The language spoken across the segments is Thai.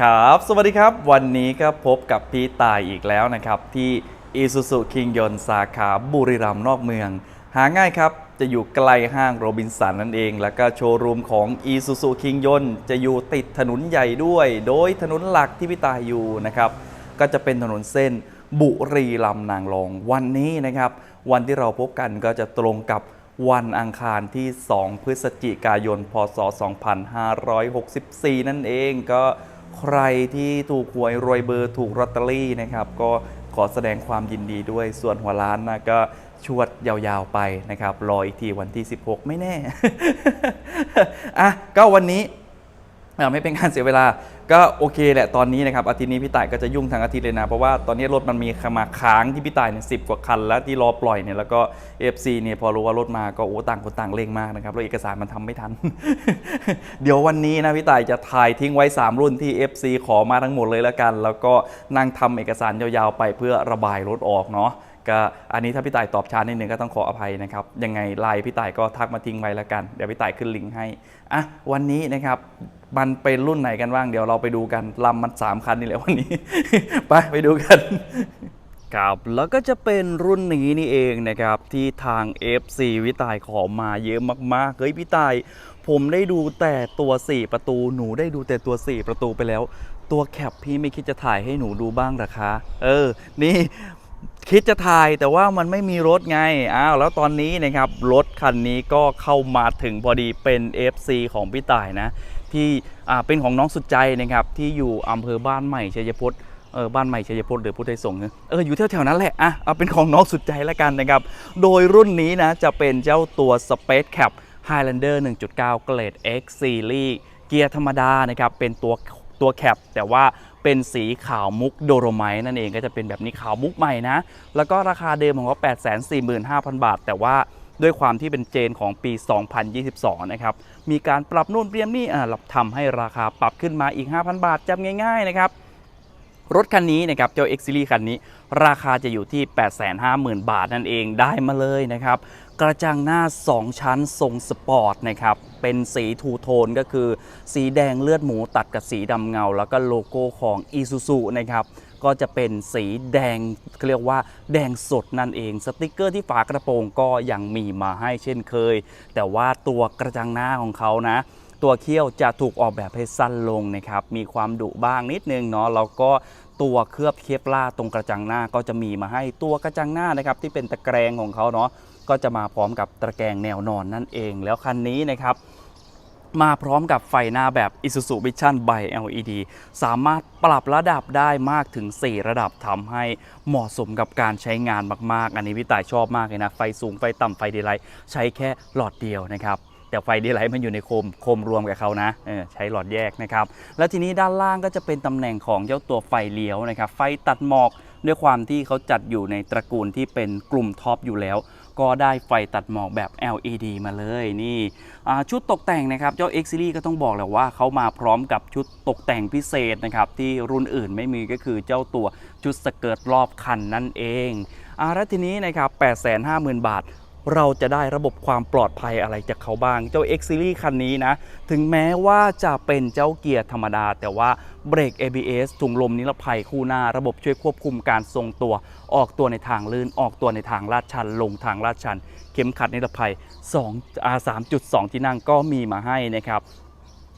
ครับ สวัสดีครับ วันนี้ก็พบกับพี่ตายอีกแล้วนะครับ ที่ Isuzu คิงยนสาขาบุรีรัมย์นอกเมือง หาง่ายครับ จะอยู่ใกล้ห้างโรบินสันนั่นเอง แล้วก็โชว์รูมของ Isuzu คิงยนจะอยู่ติดถนนใหญ่ด้วย โดยถนนหลักที่พี่ตายอยู่นะครับ ก็จะเป็นถนนเส้นบุรีรัมย์นางรอง วันนี้นะครับ วันที่เราพบกันก็จะตรงกับวันอังคารที่ 2 พฤศจิกายน พศ 2564 นั่นเองก็ ใครที่ถูกหวยรวยเบอร์ถูกลอตเตอรี่นะครับ ก็ขอแสดงความยินดีด้วยส่วนหัวล้านนะก็ชวดยาวๆไปนะครับ รออีกทีวันที่ 16 ไม่แน่ อะก็วันนี้ ไม่เป็นการเสียเวลาก็โอเคแหละตอนนี้นะครับอาทิตย์นี้พี่ต่ายก็จะยุ่งทั้งอาทิตย์เลยนะ เพราะว่าตอนนี้รถมันมีขมาค้างที่พี่ต่ายเนี่ยสิกว่าคัน แล้วที่รอปล่อยเนี่ยแล้วก็ FC เนี่ยพอรู้ว่ารถมาก็โอ้ต่างคนต่างเร่งมากนะครับแล้วเอกสารมันทำไม่ทัน เดี๋ยววันนี้นะพี่ต่ายจะถ่ายทิ้งไว้ 3 รุ่นที่ FC ขอมาทั้งหมดเลยแล้วกัน แล้วก็นั่งทำเอกสารยาวๆไปเพื่อระบายรถออกเนาะ ก็อันนี้ถ้าพี่ต่ายตอบช้านิดนึงก็ต้องขออภัยนะครับยังไงไลน์พี่ต่ายก็ทักมาทิ้งไว้แล้วกันเดี๋ยวพี่ต่ายขึ้นลิงก์ให้อะวันนี้นะครับมันเป็นรุ่นไหนกันบ้างเดี๋ยวเราไปดูกันลำมัน 3 คันนี่แหละวันนี้ ไปไปดูกันครับแล้วก็จะเป็นรุ่นนี้นี่เองนะครับ ที่ทาง FC วิตายขอมาเยอะมากๆ เฮ้ยพี่ตาย ผมได้ดูแต่ตัว 4 ประตูหนูได้ดูแต่ตัว 4 ประตูไปแล้ว ตัวแคปพี่ไม่คิดจะถ่ายให้หนูดูบ้างหรอคะ เออ นี่ คิดจะถ่ายแต่ว่ามันไม่มีรถไง อ้าวแล้วตอนนี้นะครับ รถคันนี้ก็เข้ามาถึงพอดีเป็น FC ของพี่ต่ายนะ ที่อ่าเป็นของน้องสุดใจนะครับ ที่อยู่อำเภอบ้านใหม่ชัยพจน์เออบ้านใหม่ชัยพจน์หรือพุทธไทยสงฆ์เนี่ยเอออยู่แถวๆนั้นแหละอะเอาเป็นของน้องสุดใจแล้วกันนะครับ โดยรุ่นนี้นะจะเป็นเจ้าตัว Space Cap Highlander 1.9 เกรด X Series เกียร์ธรรมดานะครับ เป็นตัวตัวแคปแต่ว่า เป็นสีขาวมุกโดโรไมต์นั่นเองก็จะเป็นแบบนี้ขาวมุกใหม่นะ แล้วก็ราคาเดิมของเขา845,000 บาท แต่ว่าด้วยความที่เป็นเจนของปี 2022 นะครับ มีการปรับนู่นเปรียมนี่อ่าทำให้ราคาปรับขึ้นมาอีก 5,000 บาทจำง่ายๆนะครับ รถคันนี้นะครับ เจ้า X Series คันนี้ ราคาจะอยู่ที่ 850,000 บาทนั่นเองได้มาเลยนะครับ กระจังหน้า 2 ชั้นทรงสปอร์ตนะครับ เป็นสีทูโทนก็คือ สีแดงเลือดหมูตัดกับสีดำเงา แล้วก็โลโก้ของ Isuzu นะครับก็จะเป็นสีแดงเรียกว่าแดงสดนั่นเอง สติกเกอร์ที่ฝากระโปรงก็ยังมีมาให้เช่นเคย แต่ว่าตัวกระจังหน้าของเขานะ ตัวเขี้ยวจะถูกออกแบบให้สั้นลงนะครับ มีความดุบ้างนิดนึงเนาะแล้วก็ตัวเคลือบเคปล่าตรงกระจังหน้าก็จะมีมาให้ตัวกระจังหน้านะครับที่เป็นตะแกรงของเขาเนาะ ก็จะมาพร้อมกับตะแกรงแนวนอนนั่นเอง แล้วคันนี้นะครับ มาพร้อมกับไฟหน้าแบบ Isuzu Vision by LED สามารถปรับระดับได้มากถึง 4 ระดับทำให้เหมาะสมกับการใช้งานมาก ๆ อันนี้พี่ต่ายชอบมากเลยนะ ไฟสูงไฟต่ำไฟเดย์ไลท์ใช้แค่หลอดเดียวนะครับแต่ไฟเดย์ไลท์มันอยู่ในโคมโคมรวมกับเขานะเออใช้หลอดแยกนะครับ แล้วทีนี้ด้านล่างก็จะเป็นตำแหน่งของเจ้าตัวไฟเลี้ยวนะครับ ไฟตัดหมอกด้วยความที่เขาจัดอยู่ในตระกูลที่เป็นกลุ่มท็อปอยู่แล้ว ก็ได้ไฟตัดหมอกแบบ LED มาเลยนี่ชุดตกแต่งนะครับ เจ้า X Series ก็ต้องบอกแหละว่าเขามาพร้อมกับชุดตกแต่งพิเศษนะครับ ที่รุ่นอื่นไม่มีก็คือเจ้าตัวชุดสเกิร์ตรอบคันนั่นเองอาแล้วทีนี้นะครับ 850,000 บาท เราจะได้ระบบความปลอดภัยอะไรจากเขาบ้าง เจ้า X Series คันนี้นะ ถึงแม้ว่าจะเป็นเจ้าเกียร์ธรรมดา แต่ว่าเบรก ABS ถุงลมนิรภัยคู่หน้า ระบบช่วยควบคุมการทรงตัว ออกตัวในทางลื่น ออกตัวในทางลาดชัน ลงทางลาดชัน เข็มขัดนิรภัย2อา3.2 ที่นั่งก็มีมาให้นะครับ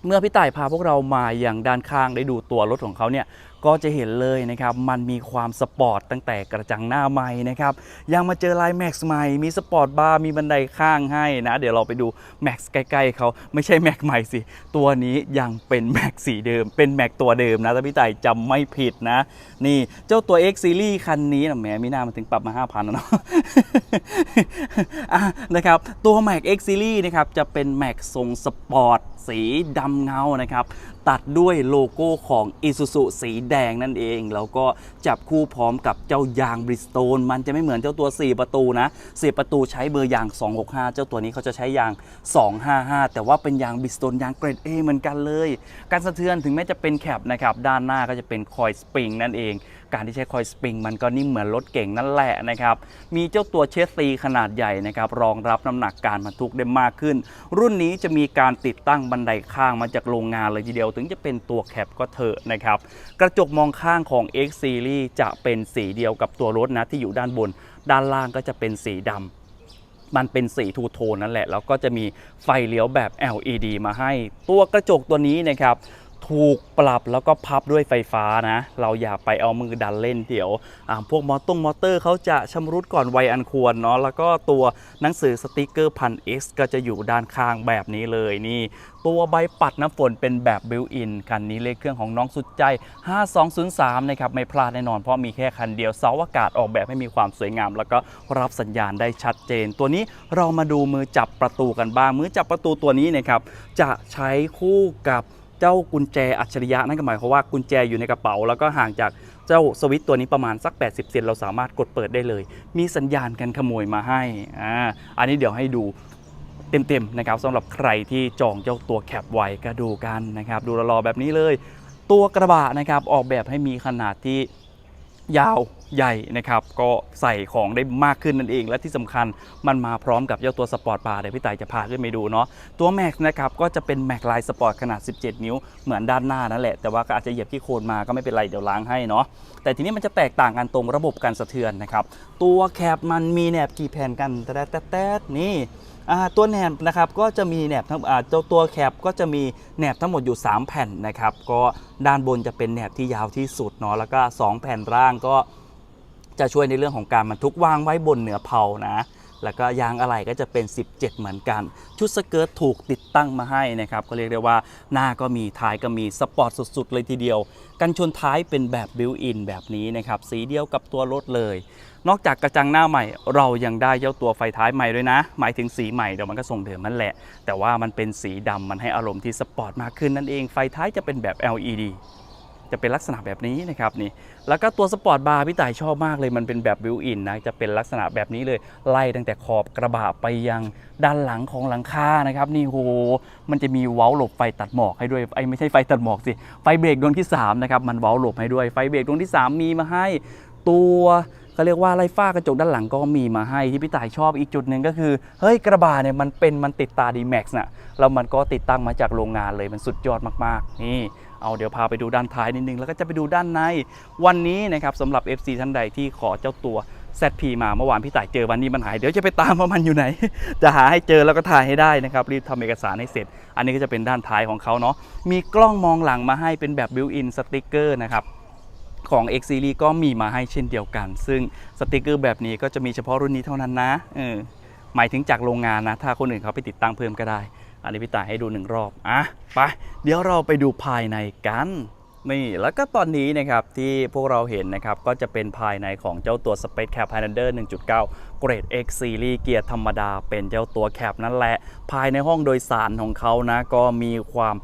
เมื่อพี่ต่ายพาพวกเรามาอย่างด้านข้างได้ดูตัวรถของเขาเนี่ย ก็จะเห็นเลยนะครับมันมีความสปอร์ตตั้งแต่กระจังหน้าใหม่นะครับยังมาเจอลายแม็กซ์ใหม่มีสปอร์ตบาร์มีบันไดข้างให้นะเดี๋ยวเราไปดูแม็กซ์ใกล้ๆเขาไม่ใช่แม็กใหม่สิ ตัวนี้ยังเป็นแม็กสีเดิม เป็นแม็กตัวเดิมนะถ้าพี่ไต่ายจำไม่ผิดนะ นี่เจ้าตัว X Series คันนี้นะแหมมีหน้ามันถึงปรับมา 5,000แล้วเนาะอะนะครับตัว Mac X Series นะครับจะเป็น Mac ทรงสปอร์ตสีดำเงานะครับ ตัดด้วยโลโก้ของ Isuzu สีแดงนั่นเอง แล้วก็จับคู่พร้อมกับเจ้ายางบริสโตนมันจะไม่เหมือนเจ้าตัว 4 ประตูนะ4ประตูใช้เบอร์ยาง 265 เจ้าตัวนี้เขาจะใช้ยาง 255 แต่ว่าเป็นยางบริสโตนยางเกรด A เหมือนกันเลย การสะเทือนถึงแม้จะเป็นแคปนะครับ ด้านหน้าก็จะเป็นคอยสปริงนั่นเอง การที่ใช้คอยสปริงมันก็นิ่มเหมือนรถเก่งนั่นแหละนะครับมีเจ้าตัวเชสซีขนาดใหญ่นะครับรองรับน้ำหนักการบรรทุกได้มากขึ้น รุ่นนี้จะมีการติดตั้งบันไดข้างมาจากโรงงานเลยทีเดียว ถึงจะเป็นตัวแคปก็เถอะนะครับกระจกมองข้างของ X Series จะเป็นสีเดียวกับตัวรถนะที่อยู่ด้านบน ด้านล่างก็จะเป็นสีดำมันเป็นสีทูโทนนั่นแหละ แล้วก็จะมีไฟเลี้ยวแบบ LED มาให้ ตัวกระจกตัวนี้นะครับ ถูกปรับแล้วก็พับด้วยไฟฟ้านะ เราอย่าไปเอามือดันเล่นเดี๋ยวพวกมอตงมอเตอร์เขาจะชำรุดก่อนวัยอันควรเนาะแล้วก็ตัวหนังสือสติกเกอร์พัน X ก็จะอยู่ด้านข้างแบบนี้เลยนี่ ตัวใบปัดน้ำฝนเป็นแบบบิวอินคันนี้เลขเครื่องของน้องสุดใจ 5203 นะครับ ไม่พลาดแน่นอนเพราะมีแค่คันเดียวเสาอากาศออกแบบให้มีความสวยงาม แล้วก็รับสัญญาณได้ชัดเจน ตัวนี้เรามาดูมือจับประตูกันบ้างมือจับประตูตัวนี้นะครับจะใช้คู่กับ จ้ากุญแจอัจฉริยะนั่นก็หมายความว่ากุญแจอยู่ในกระเป๋า แล้วก็ห่างจากเจ้าสวิตตัวนี้ประมาณสัก 80 เซนเราสามารถกดเปิดได้เลย มีสัญญาณกันขโมยมาให้อ่าอันนี้เดี๋ยวให้ดูเต็มๆนะครับสำหรับใครที่จองเจ้าตัวแคปไว้ก็ดูกันนะครับ ดูรอๆแบบนี้เลย ตัวกระบะนะครับออกแบบให้มีขนาดที่ ยาวใหญ่นะครับ ก็ใส่ของได้มากขึ้นนั่นเอง และที่สำคัญมันมาพร้อมกับเจ้าตัวสปอร์ตบาร์เดี๋ยวพี่ต่ายจะพาขึ้นไปดูเนาะตัวแม็กนะครับก็จะเป็นแม็กลายสปอร์ตขนาด 17 นิ้ว เหมือนด้านหน้านั่นแหละ แต่ว่าก็อาจจะเหยียบที่โคนมาก็ไม่เป็นไรเดี๋ยวล้างให้เนาะแต่ทีนี้มันจะแตกต่างกันตรงระบบการสะเทือนนะครับตัวแคปมันมีแหนบกี่แผ่นกันแต่แต่แต่นี่ ตัวแหนบนะครับก็จะมีแหนบทั้งเจ้าตัวแคบก็จะมีแหนบทั้งหมดอยู่ 3 แผ่นนะครับก็ด้านบนจะเป็นแหนบที่ยาวที่สุดเนาะแล้วก็ 2 แผ่นร่างก็จะช่วยในเรื่องของการบรรทุกวางไว้บนเหนือเผานะ แล้วก็ยางอะไหล่ก็จะเป็น 17 เหมือนกัน ชุดสเกิร์ตถูกติดตั้งมาให้นะครับก็เรียกได้ว่าหน้าก็มีท้ายก็มีสปอร์ตสุดๆ เลยทีเดียว กันชนท้ายเป็นแบบบิวอินแบบนี้นะครับสีเดียวกับตัวรถเลย นอกจากกระจังหน้าใหม่ เรายังได้เจ้าตัวไฟท้ายใหม่ด้วยนะ หมายถึงสีใหม่เดี๋ยวมันก็ทรงเดิมนั่นแหละ แต่ว่ามันเป็นสีดำมันให้อารมณ์ที่สปอร์ตมากขึ้นนั่นเองไฟท้ายจะเป็นแบบ LED จะเป็นลักษณะแบบนี้นะครับนี่แล้วก็ตัวสปอร์ตบาร์พี่ต่ายชอบมากเลยมันเป็นแบบบิวอินนะจะเป็นลักษณะแบบนี้เลยไล่ตั้งแต่ขอบกระบะไปยังด้านหลังของหลังคานะครับนี่โหมันจะมีเว้าหลบไฟตัดหมอกให้ด้วยไอ้ไม่ใช่ไฟตัดหมอกสิไฟเบรกดวงที่สามนะครับมันเว้าหลบให้ด้วยไฟเบรกดวงที่สามมีมาให้ตัวเขาเรียกว่าไล่ฝ้ากระจกด้านหลังก็มีมาให้ที่พี่ต่ายชอบอีกจุดหนึ่งก็คือ เฮ้ยกระบะเนี่ยมันเป็นมันติดตาดีแม็กซ์น่ะแล้วมันก็ติดตั้งมาจากโรงงานเลยมันสุดยอดมากๆ นี่ เอาเดี๋ยวพาไปดูด้านท้ายนิดนึง แล้วก็จะไปดูด้านในวันนี้นะครับสำหรับ FC ท่านใดที่ขอเจ้าตัว ZP มาเมื่อวานพี่ต่ายเจอวันนี้มันหายเดี๋ยวจะไปตามว่ามันอยู่ไหน จะหาให้เจอแล้วก็ถ่ายให้ได้นะครับรีบทำเอกสารให้เสร็จ อันนี้ก็จะเป็นด้านท้ายของเขาเนาะมีกล้องมองหลังมาให้เป็นแบบบิวอินสติกเกอร์นะครับของ X Series ก็มีมาให้เช่นเดียวกัน ซึ่งสติกเกอร์แบบนี้ก็จะมีเฉพาะรุ่นนี้เท่านั้นนะเออหมายถึงจากโรงงานนะ ถ้าคนอื่นเขาไปติดตั้งเพิ่มก็ได้ อันนี้พี่ตายให้ดูหนึ่งรอบอะไปเดี๋ยวเราไปดูภายในกันนี่แล้วก็ตอนนี้นะครับที่พวกเราเห็นนะครับก็จะเป็นภายในของเจ้าตัว Space Cap Highlander 1.9เกรด X Series เกียร์ธรรมดาเป็นเจ้าตัวแคปนั่นแหละ ภายในห้องโดยสารของเขานะก็มีความ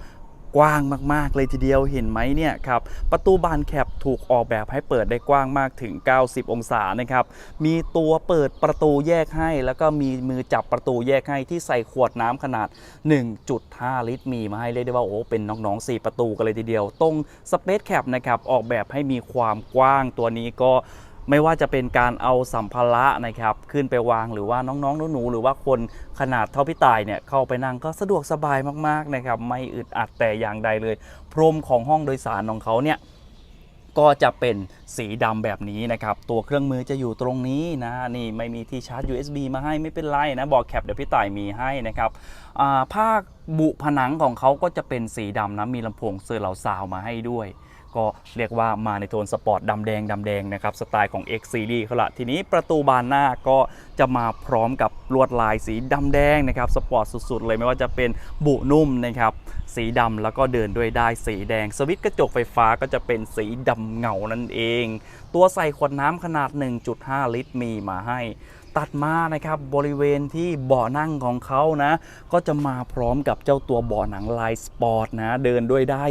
กว้างมาก ๆ เลยทีเดียวเห็นไหมเนี่ยครับประตูบานแคปถูกออกแบบให้เปิดได้กว้างมากถึง 90 องศานะครับมีตัวเปิดประตูแยกให้ แล้วก็มีมือจับประตูแยกให้ที่ใส่ขวดน้ำขนาด 1.5 ลิตร มีมาให้เรียกได้ว่าโอ้เป็นน้องๆ 4 ประตูกันเลยทีเดียว ตรง Space Cap นะครับออกแบบให้มีความกว้างตัวนี้ก็ ไม่ว่าจะเป็นการเอาสัมภาระนะครับขึ้นไปวางหรือว่าน้องๆหนูๆหรือว่าคนขนาดเท่าพี่ตายเนี่ยเข้าไปนั่งก็สะดวกสบายมากๆนะครับไม่อึดอัดแต่อย่างใดเลย พรมของห้องโดยสารของเขาเนี่ยก็จะเป็นสีดำแบบนี้นะครับ ตัวเครื่องมือจะอยู่ตรงนี้นะนี่ไม่มีที่ชาร์จ USB มาให้ไม่เป็นไรนะบอกแคปเดี๋ยวพี่ต่ายมีให้นะครับอ่าบุผนังของเขาก็จะเป็นสีดำนะมีลำโพงเซอร์เหลาซาวมาให้ด้วย ก็เรียกว่ามาในโทนสปอร์ตดำแดงดำแดงนะครับสไตล์ของ X Series เขาละทีนี้ประตูบานหน้าก็จะมาพร้อมกับลวดลายสีดำแดงนะครับสปอร์ตสุดๆ เลยไม่ว่าจะเป็นบุนุ่มนะครับสีดำแล้วก็เดินด้วยได้สีแดง สวิตช์กระจกไฟฟ้าก็จะเป็นสีดำเงานั่นเอง ตัวใส่ขวดน้ำขนาด 1.5 ลิตรมีมาให้ ตัดมานะครับบริเวณที่เบาะนั่งของเขานะ ก็จะมาพร้อมกับเจ้าตัวเบาะหนังลายสปอร์ตนะ เดินด้วยได้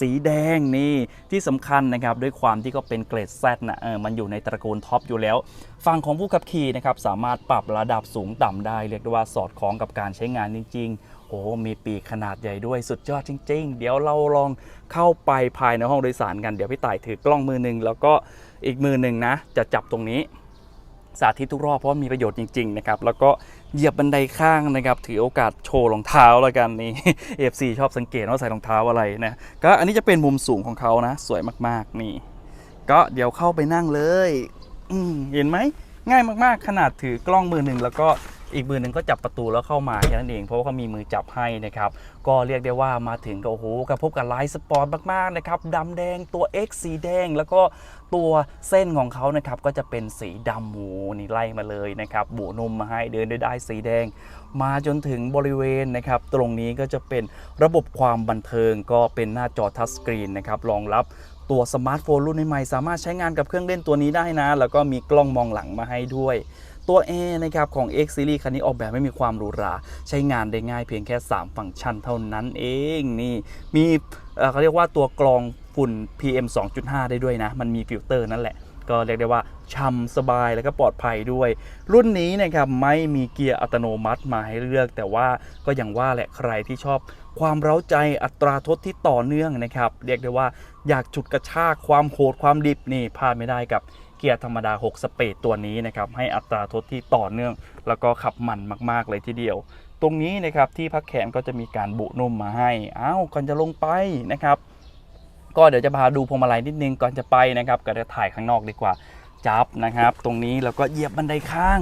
สีแดงนี่ที่สำคัญนะครับด้วยความที่ก็เป็นเกรด Z นะเออมันอยู่ในตระกูลท็อปอยู่แล้วฝั่งของผู้ขับขี่นะครับสามารถปรับระดับสูงต่ำได้ เรียกได้ว่าสอดคล้องกับการใช้งานจริง ๆโอ้ มีปีกขนาดใหญ่ด้วยสุดยอดจริง ๆ เดี๋ยวเราลองเข้าไปภายในห้องโดยสารกัน เดี๋ยวพี่ต่ายถือกล้องมือหนึ่งแล้วก็อีกมือหนึ่งนะ จะจับตรงนี้ สาธิตทุกรอบเพราะมีประโยชน์จริงๆนะครับแล้วก็เหยียบบันไดข้างนะครับถือโอกาสโชว์รองเท้าแล้วกันนี่ FC ชอบสังเกตว่าใส่รองเท้าอะไรนะก็อันนี้จะเป็นมุมสูงของเขานะ สวยมากๆนี่ ก็เดี๋ยวเข้าไปนั่งเลยอืเห็นไหมง่ายมากๆ ขนาดถือกล้องมือหนึ่งแล้วก็ อีกมือหนึ่งก็จับประตูแล้วเข้ามาแค่นั้นเอง เพราะว่าเขามีมือจับให้นะครับ ก็เรียกได้ว่ามาถึงก็โอ้โหกระพบกับไลท์สปอร์ตมากๆนะครับดำแดงตัว X สีแดงแล้วก็ตัวเส้นของเขานะครับก็จะเป็นสีดำหมูนี่ไล่มาเลยนะครับบูนมมาให้เดินด้ได้สีแดง มาจนถึงบริเวณนะครับตรงนี้ก็จะเป็นระบบความบันเทิงก็เป็นหน้าจอทัชสกรีนนะครับรองรับตัวสมาร์ทโฟนรุ่นใหม่สามารถใช้งานกับเครื่องเล่นตัวนี้ได้นะ แล้วก็มีกล้องมองหลังมาให้ด้วย ตัว A นะครับของ X Series คันนี้ออกแบบไม่มีความหรูหรา ใช้งานได้ง่ายเพียงแค่ 3 ฟังก์ชันเท่านั้นเองนี่มีเขาเรียกว่าตัวกรองฝุ่น PM 2.5 ได้ด้วยนะ มันมีฟิลเตอร์นั่นแหละก็เรียกได้ว่าช่ำสบายแล้วก็ปลอดภัยด้วย รุ่นนี้นะครับไม่มีเกียร์อัตโนมัติมาให้เลือก แต่ว่าก็อย่างว่าแหละใครที่ชอบความเร้าใจอัตราทดที่ต่อเนื่องนะครับ เรียกได้ว่าอยากฉุดกระชากความโหดความดิบนี่พลาดไม่ได้กับ เกียร์ธรรมดา 6สเปดตัวนี้นะครับให้อัตราทดที่ต่อเนื่อง แล้วก็ขับมันมากๆเลยทีเดียว ตรงนี้นะครับที่พักแขนก็จะมีการบุนุ่มมาให้อ้าวก่อนจะลงไปนะครับก็เดี๋ยวจะพาดูพวงมาลัยนิดนึงก่อนจะไปนะครับก็จะถ่ายข้างนอกดีกว่าจับนะครับ ตรงนี้แล้วก็เหยียบบันไดข้าง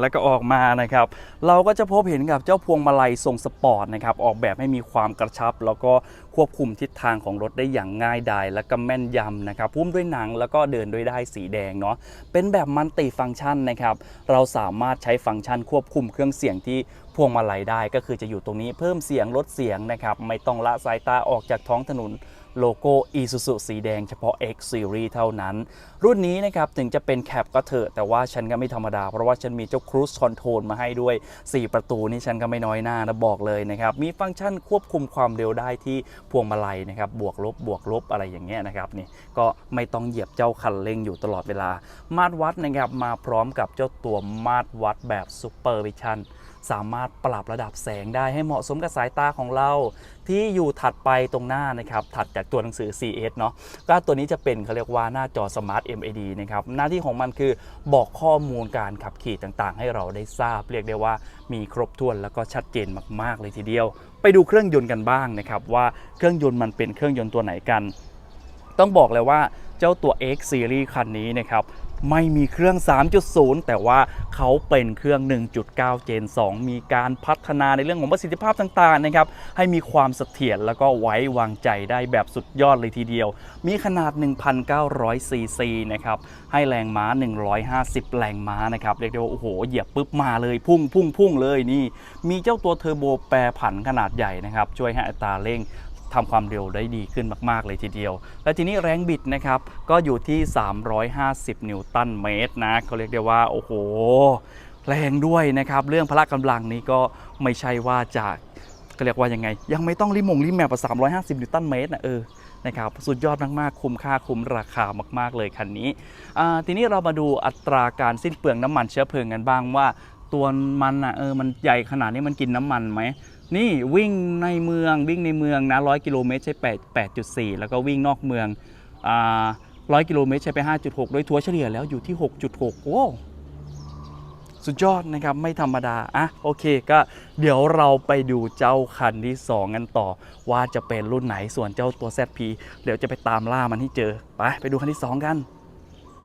แล้วก็ออกมานะครับ เราก็จะพบเห็นกับเจ้าพวงมาลัยทรงสปอร์ตนะครับ ออกแบบให้มีความกระชับ แล้วก็ควบคุมทิศทางของรถได้อย่างง่ายดายและก็แม่นยำนะครับพุ่มด้วยหนังแล้วก็เดินด้วยได้สีแดงเนาะ เป็นแบบมัลติฟังก์ชันนะครับ เราสามารถใช้ฟังก์ชันควบคุมเครื่องเสียงที่พวงมาลัยได้ ก็คือจะอยู่ตรงนี้เพิ่มเสียงลดเสียงนะครับ ไม่ต้องละสายตาออกจากท้องถนน โลโก้ Isuzu สีแดงเฉพาะ X Series เท่านั้น รุ่นนี้นะครับถึงจะเป็นแคปก็เถอะ แต่ว่าฉันก็ไม่ธรรมดา เพราะว่าฉันมีเจ้า Cruise Control มาให้ด้วย 4 ประตูนี่ฉันก็ไม่น้อยหน้านะบอกเลยนะครับ มีฟังก์ชันควบคุมความเร็วได้ที่พวงมาลัยนะครับ บวกลบบวกลบอะไรอย่างเงี้ยนะครับนี่ก็ไม่ต้องเหยียบเจ้าคันเร่งอยู่ตลอดเวลา มาตรวัดนะครับมาพร้อมกับเจ้าตัวมาตรวัดแบบ Super Vision สามารถปรับระดับแสงได้ให้เหมาะสมกับสายตาของเรา ที่อยู่ถัดไปตรงหน้านะครับถัดจากตัวหนังสือ CS เนาะก็ตัวนี้จะเป็นเขาเรียกว่าหน้าจอ Smart MAD นะครับหน้าที่ของมันคือบอกข้อมูลการขับขี่ต่างๆ ให้เราได้ทราบ เรียกได้ว่ามีครบถ้วนแล้วก็ชัดเจนมากๆเลยทีเดียว ไปดูเครื่องยนต์กันบ้างนะครับว่าเครื่องยนต์มันเป็นเครื่องยนต์ตัวไหนกัน ต้องบอกเลยว่าเจ้าตัว X Series คันนี้นะครับ ไม่มีเครื่อง 3.0 แต่ว่าเขาเป็นเครื่อง 1.9 Gen 2 มีการพัฒนาในเรื่องของประสิทธิภาพต่างๆนะครับให้มีความเสถียรแล้วก็ไว้วางใจได้แบบสุดยอดเลยทีเดียว มีขนาด 1,900 ซีซีนะครับให้แรงม้า 150 แรงม้านะครับเรียกได้ว่าโอ้โหเหยียบปุ๊บมาเลยพุ่งพุ่งพุ่งเลยนี่ มีเจ้าตัวเทอร์โบแปรผันขนาดใหญ่นะครับช่วยให้อัตราเร่ง ทำความเร็วได้ดีขึ้นมากๆเลยทีเดียว และทีนี้แรงบิดนะครับก็อยู่ที่ 350 นิวตันเมตรนะเขาเรียกได้ว่าโอ้โหแรงด้วยนะครับเรื่องพละกำลังนี้ก็ไม่ใช่ว่าจะก็เรียกว่ายังไง ยังไม่ต้องรีมงรีแมปกับ350นิวตันเมตรนะเออนะครับสุดยอดมาก ๆ คุ้มค่าคุ้มราคามาก ๆ เลยคันนี้ ทีนี้เรามาดูอัตราการสิ้นเปลืองน้ำมันเชื้อเพลิงกันบ้างว่า ตัวมันอะเออมันใหญ่ขนาดนี้มันกินน้ำมันไหม นี่วิ่งในเมืองวิ่งในเมืองนะ100กิโลเมตรใช้8 8.4 แล้วก็วิ่งนอกเมืองอ่า100กิโลเมตรใช้ไป 5.6 โดยทัวร์เฉลี่ยแล้วอยู่ที่ 6.6 โอ้สุดยอดนะครับ ไม่ธรรมดา อะ โอเคก็เดี๋ยวเราไปดูเจ้าคันที่ 2 กันต่อ ว่าจะเป็นรุ่นไหนส่วนเจ้าตัว ZP เดี๋ยวจะไปตามล่ามันให้เจอ ไป ไปดูคันที่ 2 กัน